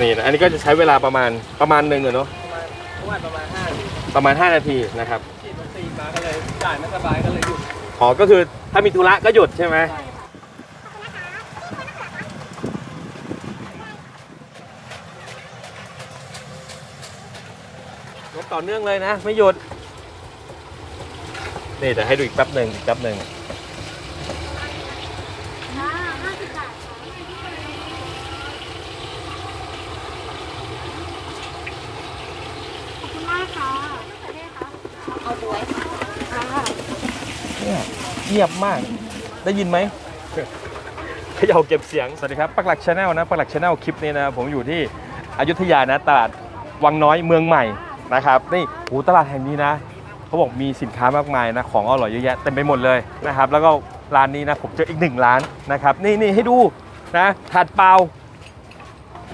นี่นะอันนี้ก็จะใช้เวลาประมาณประมาณหนึ่งอะเนาะประมาณเมื่อวานประมาณห้านาทีประมาณ 5 นาทีนะครับฉีดวัคซีนมาก็เลยจ่ายไม่สบายก็เลยหยุดอ๋อก็คือถ้ามีธุระก็หยุดใช่ไหมรถต่อเนื่องเลยนะ ไม่หยุดนี่เดี๋ยวให้ดูอีกแป๊บหนึ่งอีกแป๊บหนึ่ง ค่ะห้าสิบบาทขอบคุณมากค่ะเอาด้วยค่ะ เงียบมาก ได้ยินไหมเขย่าเก็บเสียง สวัสดีครับ ปักหลักชาแนลนะปักหลักชาแนลคลิปนี้นะ ผมอยู่ที่อยุธยานะ ตลาดวังน้อยเมืองใหม่นะครับ นี่โอ้ตลาดแห่งนี้นะ เขาบอกมีสินค้ามากมายนะ ของอร่อยเยอะแยะเต็มไปหมดเลยนะครับ แล้วก็ร้านนี้นะ ผมเจออีกหนึ่งร้านนะครับ นี่นี่ให้ดูนะถาดเปล่า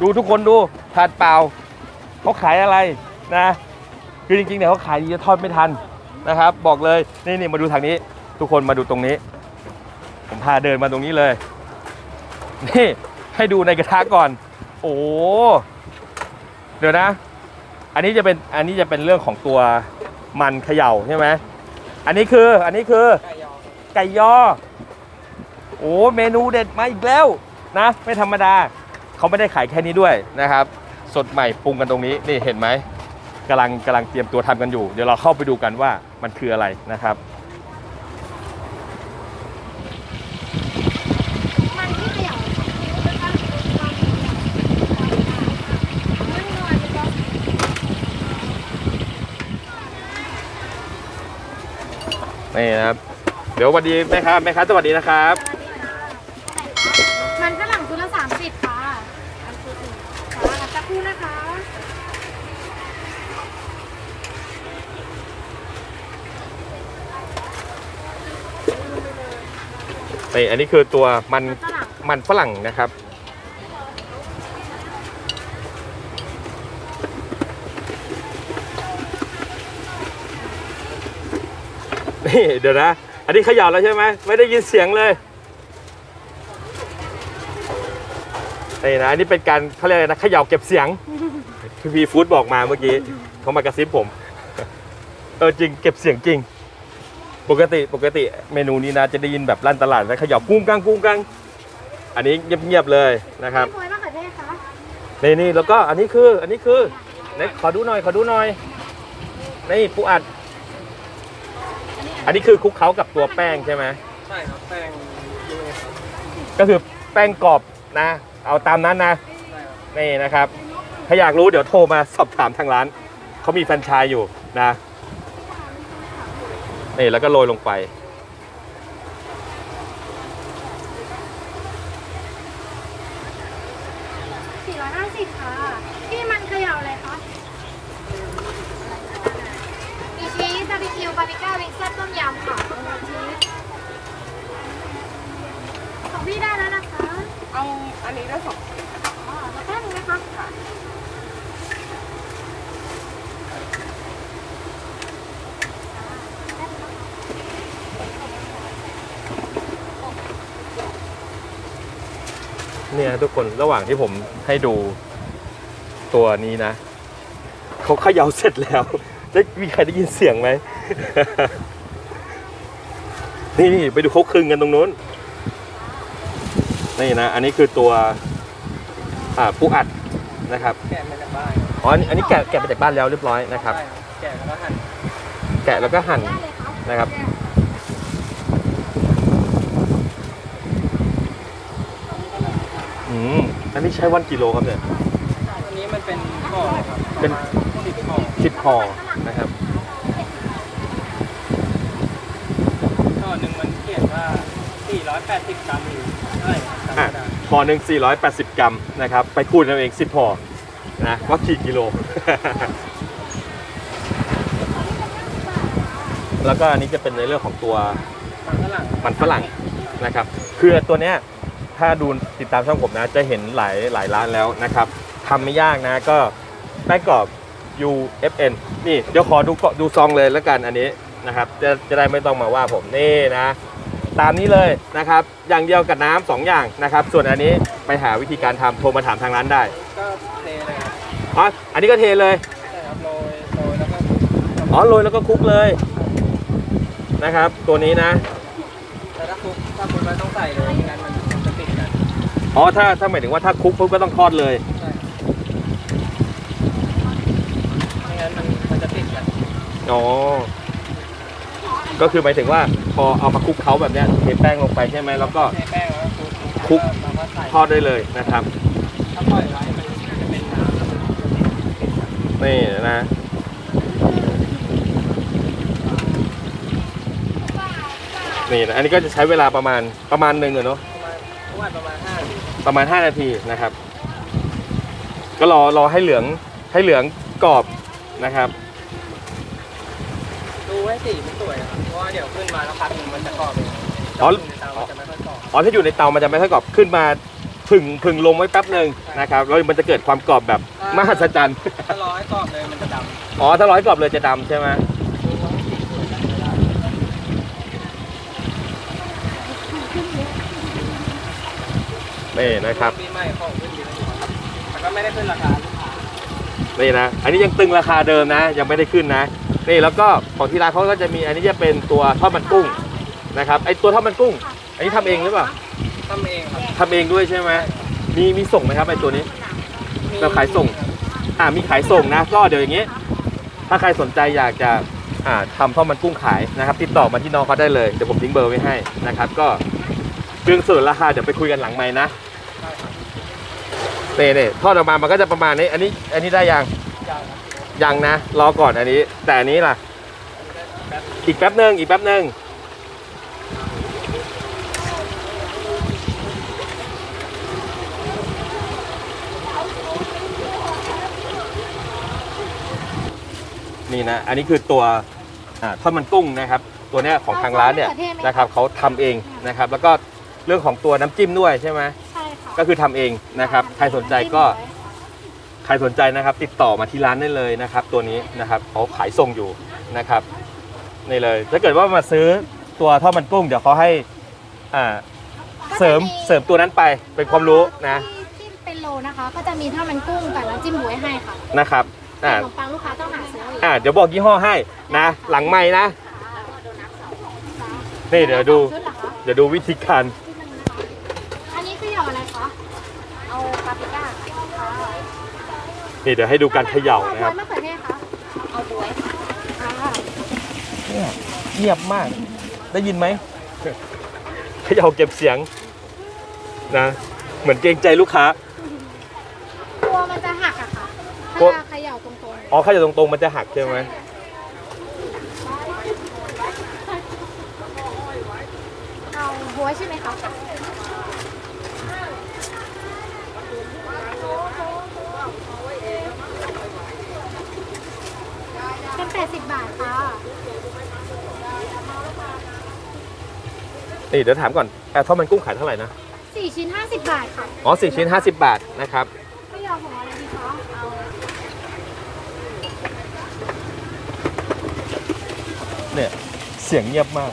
ดูทุกคนดูถาดเปล่าเขาขายอะไรนะ คือจริงๆเนี่ยเขาขายดีจะทอดไม่ทันนะครับ บอกเลยนี่นี่มาดูทางนี้ ทุกคนมาดูตรงนี้ ผมพาเดินมาตรงนี้เลย นี่ให้ดูในกระทะก่อน โอ้เดี๋ยวนะ อันนี้จะเป็นอันนี้จะเป็นเรื่องของตัวมันเขย่าใช่ไหมอันนี้คืออันนี้คือไก่ย่อโอ้เมนูเด็ดมาอีกแล้วนะ ไม่ธรรมดา เขาไม่ได้ขายแค่นี้ด้วยนะครับ สดใหม่ปรุงกันตรงนี้นี่เห็นไหมกำลังกำลังเตรียมตัวทำกันอยู่ เดี๋ยวเราเข้าไปดูกันว่ามันคืออะไรนะครับ มันที่เดี่ยวนะคะมันนวลก็ นี่นะครับ เดี๋ยวสวัสดีแม่ค้าแม่ค้าสวัสดีนะครับ มันฝรั่งชุดละสามสิบค่ะอันชุดหนึ่งค่ะรับสักครู่นะคะนี่อันนี้คือตัวมันฝรั่งมันฝรั่งนะครับ นี่เดี๋ยวนะ อันนี้เขย่าแล้วใช่ไหมไม่ได้ยินเสียงเลยนี่นะอันนี้เป็นการเขาเรียกอะไรนะเขย่าเก็บเสียงพี่พีฟู้ดบอกมาเมื่อกี้เขามากระซิบผม เออจริงเก็บเสียงจริง ปกติปกติเมนูนี้นะจะได้ยินแบบลั่นตลาดนะเขย่ากุ้งกังกุ้งกังอันนี้เงียบๆเลยนะครับพี่พลอยมะเขือเทศคะนี่นี่แล้วก็อันนี้คืออันนี้คือไหนขอดูหน่อยขอดูหน่อยนี่ปูอัด อันนี้คือคลุกเคล้ากับตัวแป้งใช่ไหมใช่ครับ แป้งยูเอครับก็คือแป้งกรอบนะ เอาตามนั้นนะใช่ครับนี่นะครับ ถ้าอยากรู้เดี๋ยวโทรมาสอบถามทางร้าน เขามีแฟรนไชส์อยู่นะ นี่แล้วก็โรยลงไป สี่ร้อยห้าสิบค่ะ พี่มันเขย่าอะไรคะมีชีสบาร์บี คิวบาร์บีก้าวิงแซ่บต้มยำค่ะชีสของพี่ได้แล้วนะคะเอาอันนี้ด้วยสองอ๋อแล้วแป๊บนึงนะคะเนี่ยทุกคนระหว่างที่ผมให้ดูตัวนี้นะ เขาเขย่าเสร็จแล้ว ได้มีใครได้ยินเสียงไหม นี่นี่ไปดูเขาคลึงกันตรงนู้น นี่นะ อันนี้คือตัวอ่าปูอัดนะครับ แกะมาจากบ้านอ๋ออันนี้อันนี้แกะแกะมาจากบ้านแล้วเรียบร้อยนะครับใช่ครับแกะแล้วก็หั่น แกะแล้วก็หั่นได้เลยครับนะครับ อืม อันนี้ใช้วันกิโลครับเนี่ย อันนี้มันเป็นห่อเลยครับเป็นสิบห่อสิบห่อนะครับ ห่อหนึ่งมันเขียนว่า 480 กรัมหรือเท่าไหร่ครับจำอะไม่ได้ห่อหนึ่ง480 กรัมนะครับ ไปคูณเอาเอง10ห่อนะว่ากี่กิโล แล้วก็อันนี้จะเป็นในเรื่องของตัว มันฝรั่งมันฝรั่งนะครับ คือตัวเนี้ยถ้าดูติดตามช่องผมนะ จะเห็นหลายหลายร้านแล้วนะครับทำไม่ยากนะก็แป้งกรอบ UFN นี่เดี๋ยวขอดูก่อนดูซองเลยแล้วกันอันนี้นะครับ จะจะได้ไม่ต้องมาว่าผมนี่นะ ตามนี้เลยนะครับ อย่างเดียวกับน้ำสองอย่างนะครับ ส่วนอันนี้ไปหาวิธีการทำโทรมาถามทางร้านได้ก็เทเลยครับอ๋ออันนี้ก็เทเลยใช่ครับโรยโรยแล้วก็อ๋อโรยแล้วก็คลุกเลยนะครับ ตัวนี้นะแต่ถ้าคลุกถ้าคลุกแล้วต้องใส่เลยไม่งั้นมันมันจะติดกันอ๋อถ้าถ้าหมายถึงว่าถ้าคลุกปุ๊บก็ต้องทอดเลยใช่ครับไม่งั้นมันมันจะติดกันอ๋อก็คือหมายถึงว่า พอเอามาคลุกเคล้าแบบนี้เทแป้งลงไปใช่ไหมแล้วก็แป้งแล้วคลุกทอดได้เลยนะครับถ้าปล่อยไว้มันจะเป็นน้ำนี่นะนี่นะอันนี้ก็จะใช้เวลาประมาณประมาณหนึ่งอะเนาะประมาณประมาณประมาณห้านาทีประมาณ5นาทีนะครับ ก็รอรอให้เหลืองให้เหลืองกรอบนะครับ ดูให้สี เพราะว่าเดี๋ยวขึ้นมาแล้วพักหนึ่งมันจะกรอบเองอ๋อในเตามันจะไม่ค่อยกรอบอ๋อถ้าอยู่ในเตามันจะไม่ค่อยกรอบขึ้นมาผึ่งผึ่งลงไว้แป๊บหนึ่งนะครับแล้วมันจะเกิดความกรอบแบบมหัศจรรย์ ถ้าร้อยกรอบเลยมันจะดำอ๋อถ้าร้อยกรอบเลยจะดำใช่ไหมดูว่าให้สีสวยได้ไม่ได้นี่นะครับปีใหม่ของขึ้นเยอะอยู่ครับแต่ก็ไม่ได้ขึ้นราคาลูกค้านี่นะ อันนี้ยังตึงราคาเดิมนะ ยังไม่ได้ขึ้นนะ นี่แล้วก็ของที่ร้านเขาก็จะมีอันนี้จะเป็นตัวทอดมันกุ้งนะครับไอตัวทอดมันกุ้ง อันนี้ทำเองหรือเปล่าทำเองครับทำเองด้วยใช่ไหมมีมีส่งไหมครับไอตัวนี้ เราขายส่ง อ่ามีขายส่งนะ ก็เดี๋ยวอย่างนี้ถ้าใครสนใจอยากจะอ่าทำทอดมันกุ้งขายนะครับ ติดต่อมาที่น้องเขาได้เลยเดี๋ยวผมทิ้งเบอร์ไว้ให้นะครับ ก็เรื่องส่วนราคาเดี๋ยวไปคุยกันหลังไม้นะใช่ครับเน่เน่ทอดออกมามันก็จะประมาณนี้ อันนี้ อันนี้ได้ยังยาวครับ ยังนะ รอก่อนอันนี้ แต่อันนี้ล่ะแป๊บอีกแป๊บหนึ่งอีกแป๊บหนึ่งนี่นะ อันนี้คือตัวอ่าทอดมันกุ้งนะครับ ตัวเนี้ยของทางร้านเนี่ยนะครับเขาทำเองนะครับ แล้วก็เรื่องของตัวน้ำจิ้มด้วยใช่ไหมใช่ค่ะ ก็คือทำเองนะครับ ใครสนใจก็ใค รสนใจนะครับ ติดต่อมาที่ร้านได้เลยนะครับ ตัวนี้นะครับเขาขายส่งอยู่นะครับนี่เลยถ้าเกิดว่ามาซื้อตัวทอดมันกุ้งเดี๋ยวเขาให้อ่าเสริมเสริมตัวนั้นไปเป็นความรู้นะที่จิ้มเป็นโลนะคะ ก็จะมีถ้ามันกุ้งกับน้ำจิ้มบวยให้ค่ะนะครับอ่าขนมปังลูกค้าต้องหาซื้อเองอ่าเดี๋ยวบอกยี่ห้อให้นะ หลังไม่นะนี่เดี๋ยวดูชุดเหรอคะเดี๋ยวดูวิธีการ อันนี้คือหยออะไรคะ เอาปาปริก้าค่ะ นี่เดี๋ยวให้ดูการเขย่าเอานะบควรัยบมะเขือเทศคะเอาบวยค่ะเงียบมาก ได้ยินไหมเขย่าเก็บเสียงนะ เหมือนเกรงใจลูกค้าตัวมันจะหักอะค่ะกลัวถ้าเขย่าตรงอ๋อเขย่าตรงๆมันจะหักๆใช่ไหมเอาบวยใช่ไหมคะเป็น80 บาทค่ะ นี่เดี๋ยวถามก่อนแอร์ทอดมันกุ้งขายเท่าไหร่นะ4ชิ้น50บาทค่ะอ๋อสี่ชิ้น50บาทนะครับไม่ยอมของอะไรดีคะเอาเนี่ยเสียงเงียบมาก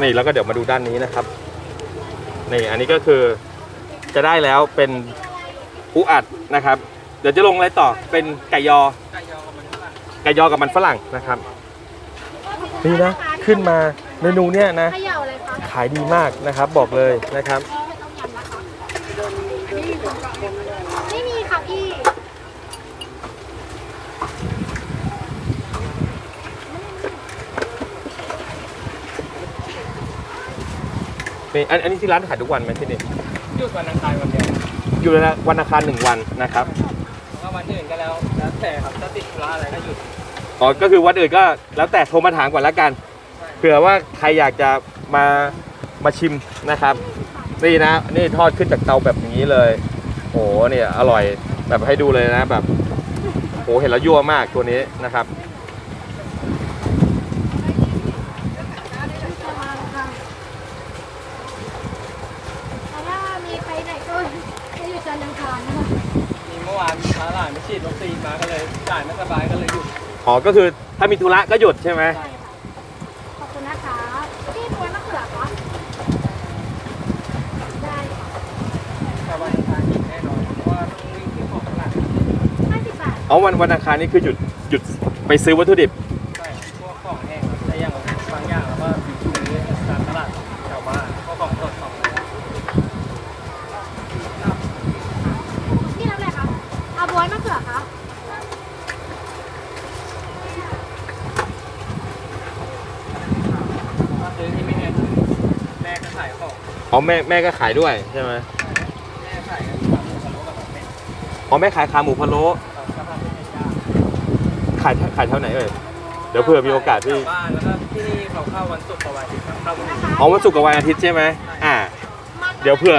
นี่แล้วก็เดี๋ยวมาดูด้านนี้นะครับนี่อันนี้ก็คือ จะได้แล้วเป็นปูอัดนะครับ เดี๋ยวจะลงอะไรต่อเป็นไก่ยอ ไก่ยอกับมันฝรั่งไก่ยอกับมันฝรั่งนะครับ นี่นะขึ้นมาเมนูเนี้ยนะเขย่าเลยคะขายดีมากนะครับ บอกเลยนะครับไม่ต้องยำนะคะไม่มีค่ะพี่นี่อันอันนี้ที่ร้านขายทุกวันไหมที่นี่ หยุดวันอังคารวันเดียวอยู่ในวันอังคารหนึ่งวันนะครับแล้วก็วันอื่นก็แล้วแล้วแต่ครับถ้าติดธุระอะไรก็หยุดอ๋อก็คือวันอื่นก็แล้วแต่โทรมาถามก่อนแล้วกันเผื่อว่าใครอยากจะมามาชิมนะครับ นี่นะนี่ทอดขึ้นจากเตาแบบนี้เลยโอ้โหเนี่ยอร่อยแบบให้ดูเลยนะแบบโหเห็นแล้วยั่วมากตัวนี้นะครับ แต่ถ้ามีไปไหนก็จะอยู่จันทร์อังคารนะคะ มีเมื่อวานมาหลานไปฉี ดวัคซีนมาก็เลยจ่ายไม่สบายก็เลยหยุดอ๋อก็คือถ้ามีธุระก็หยุดใช่ไหมใช่ค่ะขอบคุณนะคะพี่ปวยมะเขือคะได้ค่ะแต่วันอังคารหยุดแน่นอนเพราะว่าต้องวิ่งซื้อของตลาดห้าสิบบาท อ๋อวันวันอังคารนี่คือหยุดหยุดไปซื้อวัตถุดิบ ใช่พวกของแห้งแต่อย่างบางอย่างเราก็ซื้อตามตลาดแถวบ้านพวกของสดของอะไร พี่รับอะไรคะเอาบวยมะเขือคะ มาซื้อที่ไม่เงินแม่ก็ขายข องอ๋อแม่แม่ก็ขายด้วยใช่ไหมแม่ขายกันแบบหมูสโลกับของเป็ดอ๋อแม่ขายขาหมูพะโล้กับสภาพเป็นย่างขายขายเท่าไหนเอ่ยเดี๋ยวเผื่อมีโอกาสที่ แถวบ้านแล้วก็ที่นี่เขาเข้าวันศุกร์กับวันอาทิตย์เข้าวันนี้อ๋อวันศุกร์กับวันอาทิตย์ใช่ไหมอ่า เดี๋ยวเผื่อ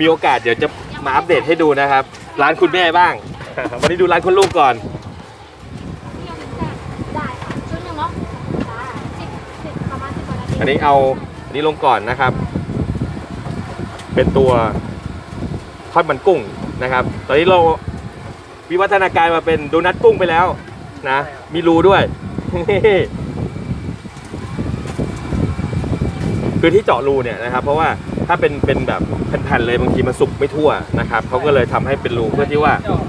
มีโอกาสเดี๋ยวจะมาอัปเดตให้ดูนะครับ ร้านคุณแม่บ้าง วันนี้ดูร้านคุณลูกก่อน ได้ค่ะชุดหนึ่งเนาะได้สิบสิบประมาณสิบกว่านาทีอันนี้เอาอันนี้ลงก่อนนะครับ เป็นตัวทอดมันกุ้งนะครับ ตอนนี้เราวิวัฒนาการมาเป็นโดนัทกุ้งไปแล้วนะ มีรูด้วย คือที่เจาะรูเนี่ยนะครับ เพราะว่าถ้าเป็นเป็นแบบแผ่นๆเลยบางทีมันสุกไม่ทั่วนะครับเขาก็เลยทำให้เป็นรูเพื่อที่ว่าเจาะ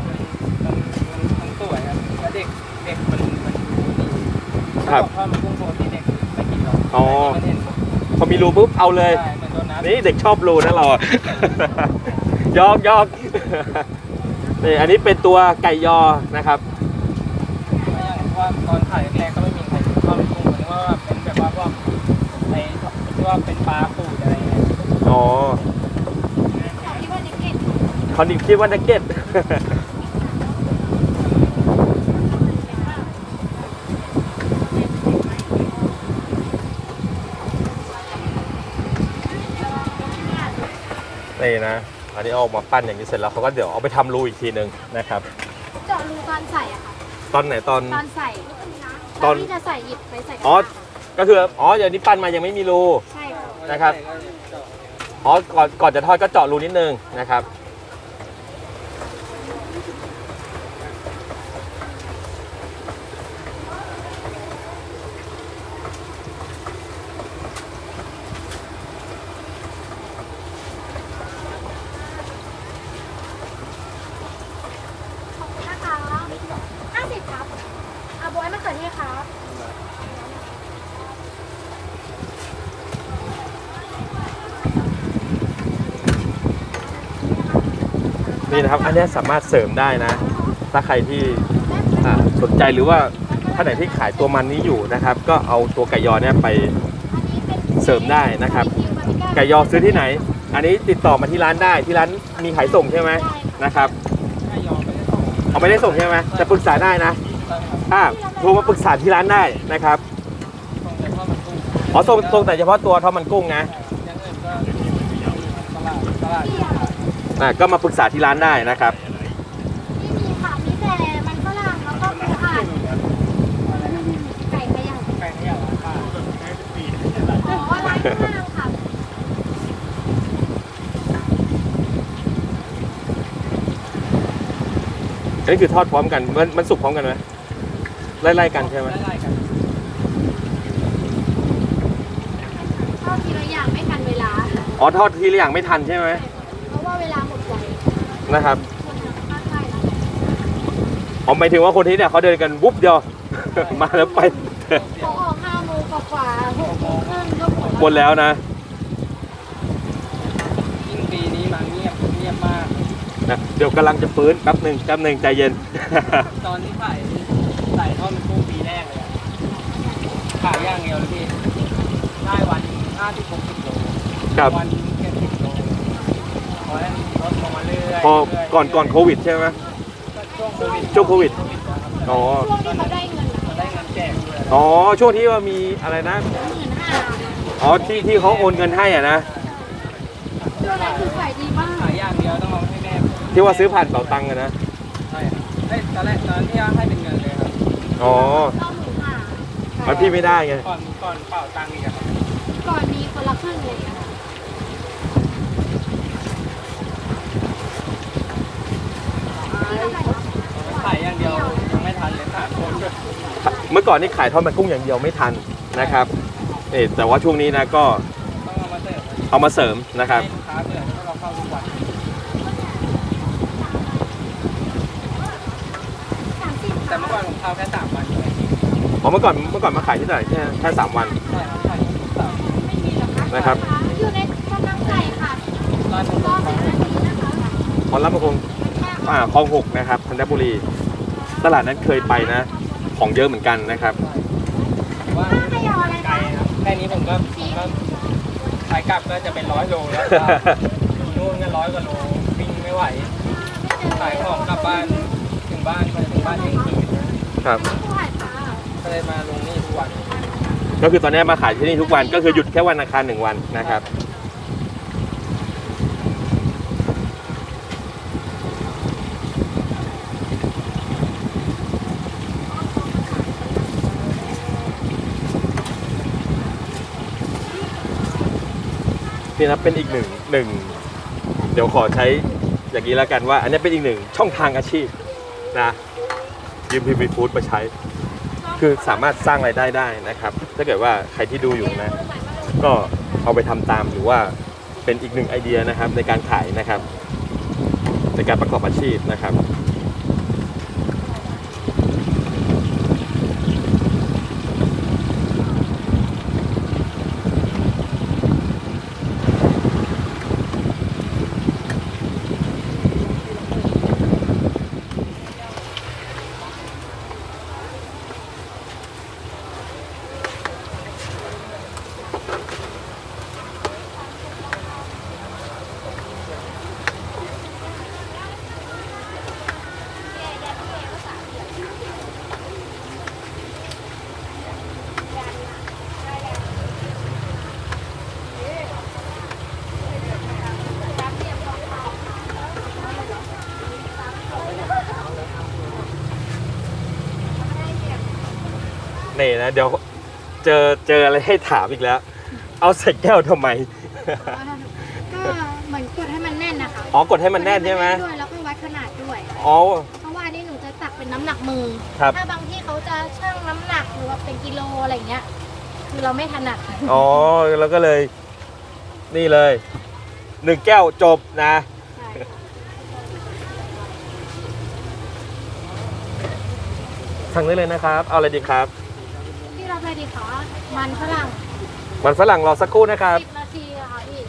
มันมันมันสวยครับแล้วเด็กเด็กมันมันดูดีครับถ้ามันกุ้งโปรตีนเด็กไม่กินหรอกอ๋อมันเห็นพอมีรูปุ๊บเอาเลยใช่เหมือ นโดนัทนี่เด็กชอบรูนะเราอะยอกยอกนี่อันนี้เป็นตัวไก่ยอนะครับไม่อย่างว่าตอนถ่ายแรกๆก็ไม่มีใครชอบกุ้งเหมือนว่าเป็นแบบว่าพวกในที่ว่าเป็นปลาปูดอะไรเงี้ยอ๋อของที่ว่าเด็กเก็ตเขาดิคิดว่านักเก็ต นี่นะ อันนี้เอาออกมาปั้นอย่างนี้เสร็จแล้วเขาก็เดี๋ยวเอาไปทำรูอีกทีหนึ่งนะครับ เจาะรูตอนใส่อะค่ะ ตอนไหนตอน ตอนใส่ตอนที่จะใส่หยิบไปใส่กระอ๋อทะก็คือ อ๋อเดี๋ยวนี้ปั้นมายังไม่มีรู ใช่ค่ะ นะครับ อ๋อ ก่อน ก่อนจะทอดก็เจาะรูนิดนึงนะครับ ขอบคุณนะคะห้าสิบครับ เอาบวยมะเขือเทศครับนี่นะครับ อันเนี้ยสามารถเสริมได้นะ ถ้าใครที่อ่าสนใจหรือว่าท่านไหนที่ขายตัวมันนี้อยู่นะครับ ก็เอาตัวไก่ยอเนี่ยไปอันนี้เป็นเสริมได้นะครับ ไก่ยอซื้อที่ไหน อันนี้ติดต่อมาที่ร้านได้ที่ร้านมีขายส่งใช่ไหมนะครับถ้ายอมไปได้ส่งเอาไม่ได้ส่งใช่ไหมแต่ปรึกษาได้นะได้ครับอ่า โทรมาปรึกษาที่ร้านได้นะครับส่งแต่ทอดมันกุ้งอ๋อส่งส่งแต่เฉพาะตัวทอดมันกุ้งนะอย่างอื่นก็ตลาดตลาดที่อะอ่าก็มาปรึกษาที่ร้านได้นะครับที่มีค่ะมีแต่มันฝรั่งแล้วก็ปูอัดไก่ไปยังแปลงอย่างราคาอ๋อร้านข้างค่ะอันนี้คือทอดพร้อมกัน มันมันสุกพร้อมกันไหม ไล่ๆกันใช่ไหมไล่ๆกันก็ทีละอย่างไม่ทันเวลา อ๋อทอดทีละอย่างไม่ทันใช่ไหมเพราะว่าเวลาหมดไวนะครับคนทางภาคใต้นะอ๋อหมายถึงว่าคนที่เนี่ยเขาเดินกันวุบเดียว มาแล้วไปเขาออกห้าโมงกว่าๆหกโมงครึ่งก็หมดหมดแล้วนะ ยิ่งปีนี้มาเงียบเงียบมากนะเดี๋ยวกำลังจะฟื้นแป๊บหนึ่งแป๊บหนึ่งใจเย็น ตอนที่ขายขายทอดมันกุ้งปีแรกเลยอะ ขายอย่างเดียวเลยพี่ได้วันห้าสิบหกสิบโลครับวันเจ็ดสิบโลพอแล้วลดลงมาเรื่อยๆพอเรื่ยๆก่อนก่อนโควิดใช่ไหมช่วงโควิดช่วงโควิด อ๋อ ช่วงที่เขาได้เงินมันได้เงินแจกด้วยอ๋อ ช่วงที่ว่ามีอะไรนะ หมื่นห้าอ๋อ ที่ที่เขาโอนเงินให้อะนะ ช่วงนั้นคือขายดีมากขายอย่างเดียวต้องเอาให้แม่ที่ว่าซื้อผ่านเป๋าตังค์อะนะ ใช่ครับเอ้ยตอนแรกตอนที่ให้เป็นเงินเลยครับ อ๋อต้องหมื่นห้า มันพี่ไม่ได้ไง ก่อนก่อนเป่าตังค์อีกอะครับก่อนมีคนละครึ่งเลยอะที่เท่าไหร่นะขายอย่างเดียวยังไม่ทันวันเลยสามคนเมื่อก่อนนี่ขายทอดมันกุ้งอย่างเดียวไม่ทันนะครับนี่แต่ว่าช่วงนี้นะก็ต้องเอามาเสิร์ฟเอามาเสริมนะครับ ให้ลูกค้าเบื่อถ้าเราเข้าทุกวันสามสิบแต่เมื่อก่อนผมเข้าแค่สามวันเอง อ๋อเมื่อก่อนเมื่อก่อนมาขายที่ไหนแค่แค่สามวันใช่ครับใช่ทุกเสาร์นะครับอยู่ในกำลังไก่ค่ะร้านผมรอหนึ่งนาทีนะคะพอรับมาคงอ่าคลองหกนะครับธัญบุรี ตลาดนั้นเคยไปนะ ของเยอะเหมือนกันนะครับว่าป้าขยออะไรไกลคะครับแค่นี้ผมก็ผมก็ขายกลับก็จะเป็นร้อยโลแล้วก็อยู่นู่นก็ร้อยกว่าโลวิ่งไม่ไหวขายของกลับบ้านถึงบ้านก็ถึงบ้านเที่ยงคืนครับผู้หายค่ะก็ เลยมาลงนี่ทุกวัน ก็คือตอนนี้มาขายที่นี่ทุกวันก็คือหยุดแค่วันอังคารหนึ่งวันนะครับนี่นะเป็นอีกหนึ่งหนึ่งเดี๋ยวขอใช้อย่างนี้แล้วกันว่า อันนี้เป็นอีกหนึ่งช่องทางอาชีพนะยืมพีพีฟู้ดมาใช้ คือสามารถสร้างรายได้ได้นะครับ ถ้าเกิดว่าใครที่ดูอยู่นะ ก็เอาไปทำตามหรือว่าเป็นอีกหนึ่งไอเดียนะครับในการขายนะครับ ในการประกอบอาชีพนะครับ เดี๋ยวเจอเจออะไรให้ถามอีกแล้ว เอาใส่แก้วทำไม ก็เหมือนกดให้มันแน่นนะคะอ๋อกดให้มันแน่นใช่ไหมด้วยแล้วก็วัดขนาดด้วย อ๋อ เพราะว่าอันนี่หนูจะตักเป็นน้ำหนักมือ ครับ ถ้าบางที่เขาจะชั่งน้ำหนักหรือว่าเป็นกิโลอะไรเงี้ย คือเราไม่ถนัดอ๋อแล้วก็เลย นี่เลยหนึ่งแก้วจบนะ ใช่สั่งได้เลยนะครับ เอาอะไรดีครับ ที่รับอะไรดีคะมันฝรั่งมันฝรั่งรอสักครู่นะครับ สิบนาทีอะค่ะพี่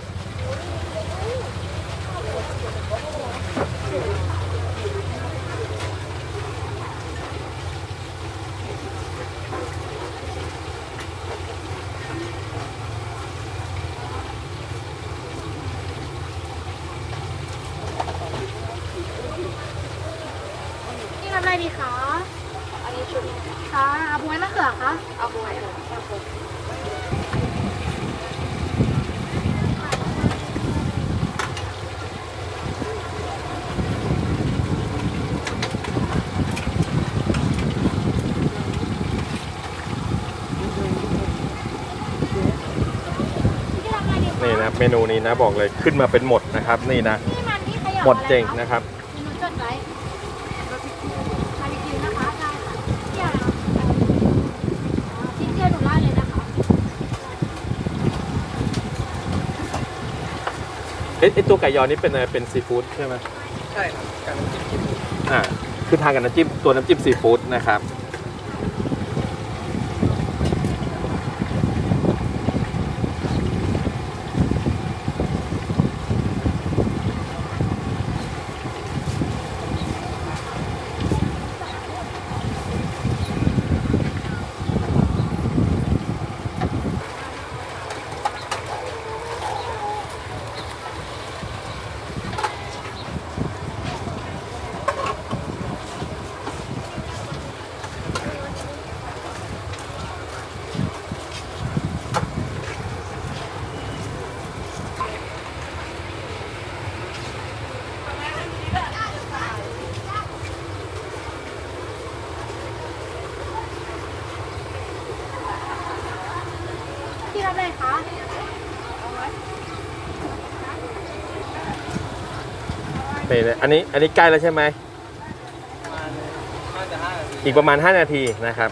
ที่รับอะไรดีคะอันนี้ชุด ค่ะเอาบวยมะเขือคะเอาบวยที่รับอะไรดีคะนี่นะเมนูนี้นะบอกเลยขึ้นมาเป็นหมดนะครับ นี่นะนี่มันที่ขยับหมดเจ๋งอะไรคะนะครับ เมนูจดไว้บาร์บีคิวบาร์บีคิวนะคะได้ค่ะเที่ยวนะคะอ่าชิ้นเดียวหนูไล่เลยนะคะ เอ๊ะไอ้ตัวไก่ยอนี่เป็นอะไรเป็นซีฟู้ดใช่ไหมใช่ครับการน้ำจิ้มจิ้มอ่าคือทานกับน้ำจิ้มตัวน้ำจิ้มซีฟู้ดนะครับ ที่รับอะไรคะนี่นะอันนี้อันนี้ใกล้แล้วใช่ไหม อีกประมาณ 5 นาทีนะครับ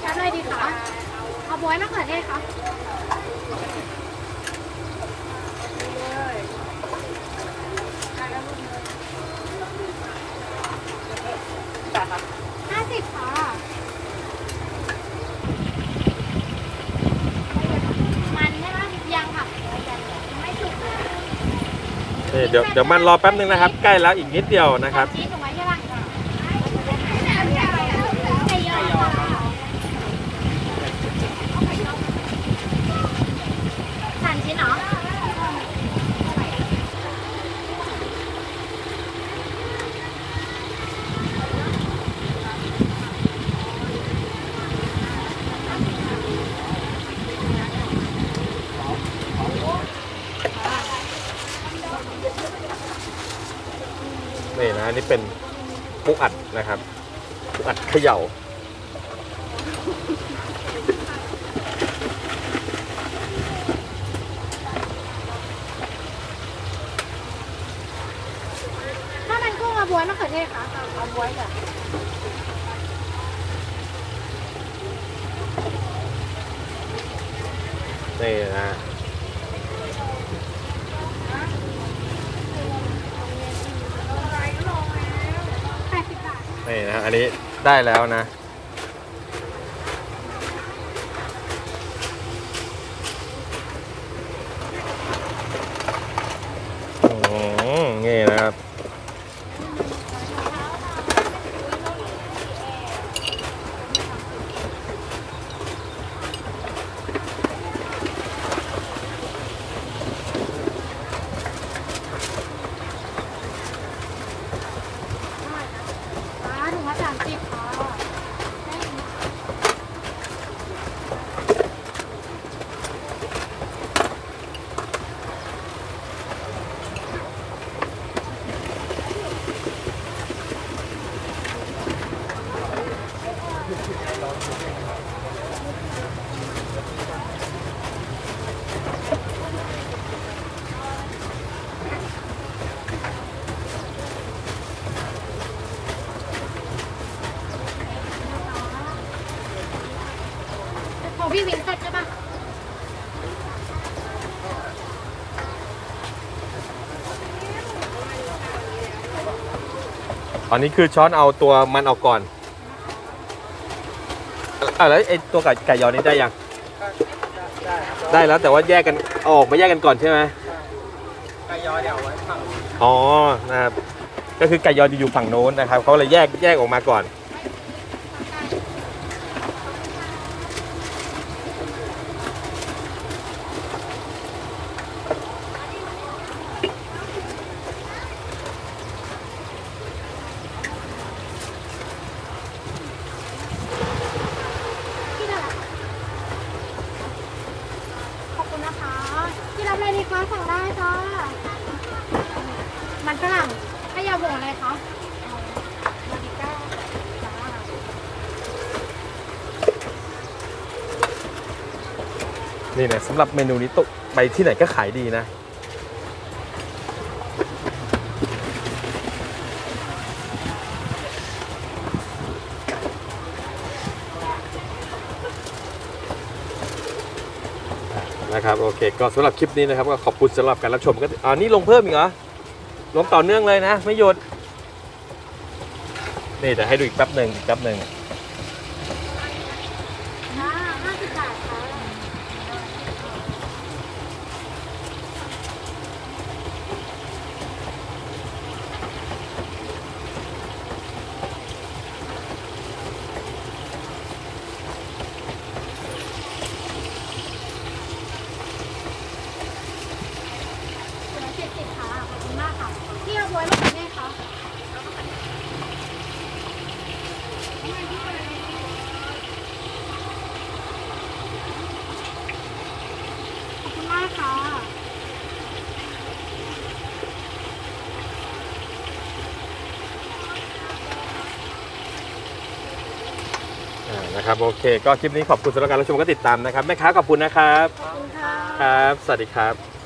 แค่อะไรดีคะเอาบวยมะเขือเทศครับห้าสิบค่ะ มันใช่ไหมยังค่ะยังไม่สุกเลย นี่เดี๋ยวเดี๋ยวมันรอแป๊บนึงนะครับ ใกล้แล้วอีกนิดเดียวนะครับชี้ถูกไหมใช่ป่ะไก่ยอค่ะสามชิ้นเหรอ นี่นะอันนี่เป็น ปูอัดนะครับปูอัดเขย่าถ้ามันกุ้งเอาบวยมะเขือเทศค่ะเอาบวยจ้ะนี่นะ แปดสิบบาท นี่นะ อันนี้ได้แล้วนะ อืมนี่นะครับ อ่าถุงละสามสิบค่ะ ของพี่วินเสร็จใช่ปะ อันนี้คือช้อนเอาตัวมันออกก่อนอะแล้วไอ้ตัวไก่ไก่ยอนี้ได้ยังได้ครับได้แล้วแต่ว่าแยกกันเอาออกมาแยกกันก่อนใช่ไหมไก่ยอเดี๋ยวเอาไว้ฝั่งอ๋อนะครับก็คือไก่ยอจะอยู่ฝั่งโน้นนะครับเขาเลยแยกแยกออกมาก่อน พี่น่ารักขอบคุณนะคะพี่รับอะไรดีคะสั่งได้จ้ามันฝรั่งให้ยาบ่งอะไรคะมาดิก้าจ้า นี่นะสำ หรับเมนูนี้ตกไปที่ไหนก็ขายดีนะ นะครับ โอเค ก็สำหรับคลิปนี้นะครับ ก็ขอบคุณสำหรับการรับชมก็อ่านี่ลงเพิ่มอีกเหรอ ลงต่อเนื่องเลยนะ ไม่หยุด นี่เดี๋ยวให้ดูอีกแป๊บหนึ่งอีกแป๊บหนึ่ง อ่าห้าสิบบาทค่ะ เหลือเจ็ดสิบค่ะ ขอบคุณมากค่ะ พี่เอาบวยมาจากไหนคะขอบคุณมากค่ะอ่านะครับโอเค ก็คลิปนี้ขอบคุณสำหรับการรับชมก็ติดตามนะครับแม่ค้าขอบคุณนะครับขอบคุณค่ะ ครับ สวัสดีครับ